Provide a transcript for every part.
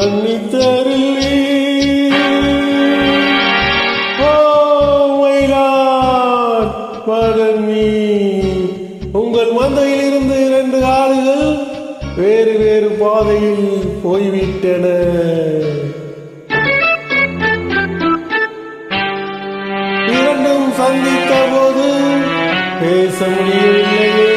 அறிவீர் மன்னித்தருளீர் Oh, உங்கள் மந்தையில் இருந்து இரண்டு ஆடுகள் வேறு வேறு பாதையில் போய்விட்டன. இரண்டும் சந்தித்த போது பேச முடியவில்லையே.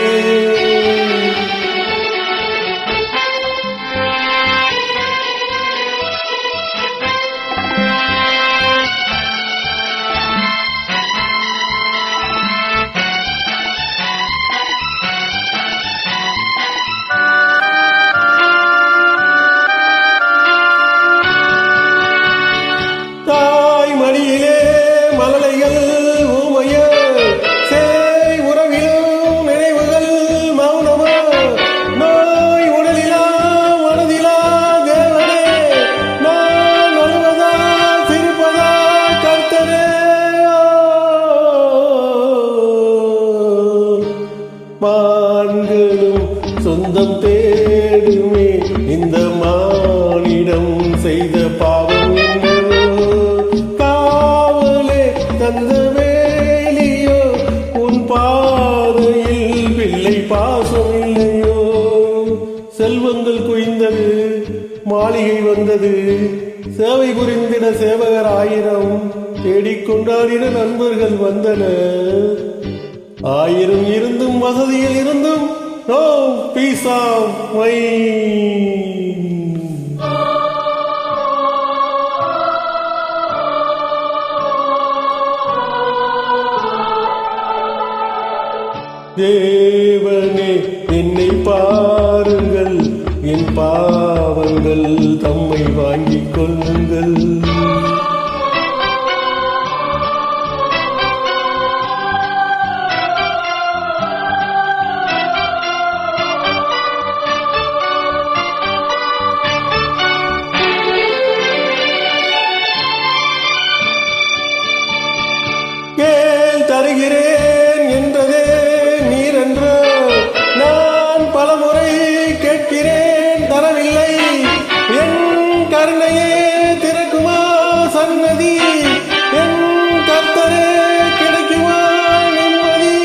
செல்வங்கள் குவிந்தது. மாளிகை வந்தது. சேவை புரிந்திட சேவகர் ஆயிரம் தேடிக்கொண்டாடிட நண்பர்கள் வந்தனர். ஆயிரம் இருந்தும் வசதியில் இருந்தும் நோ பீஸ் ஆஃப் மைண்ட் தேவனே என்னை பாருங்கள். என் பாவங்கள் தம்மை வாங்கிக் கொள்ளுங்கள். தருகிறேன்? கேட்கிறேன் தரவில்லை என் கருணையே திறக்குமா சன்னதி என் கர்த்தரே கிடைக்குமா நிம்மதி?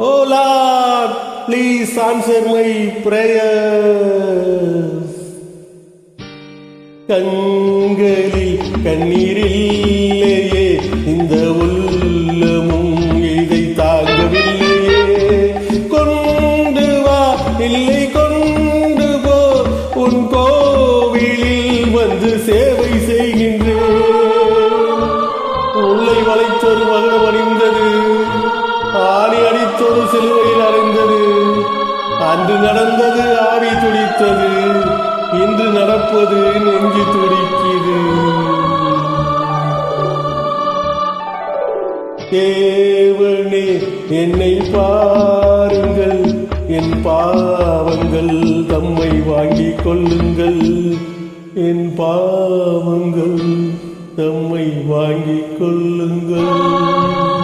O Lord please answer my prayer கண்களில் கண்ணீரில்லையே இந்த உள்ளமும் வந்து சேவை செய்கின்றேன். உள்ளை வளைத்தொரு மகளம் அணிந்தது. ஆணி அடித்தொரு சிலுவையில் அடைந்தது அன்று நடந்தது ஆவி துடித்தது. இன்று நடப்பது நெஞ்சு துடிக்கிறது தேவனே என்னை பாருங்கள். என் பாவங்கள் தம்மை வாங்கிக் கொள்ளுங்கள். என் பாவங்கள் நம்மை வாங்கிக் கொள்ளுங்கள்.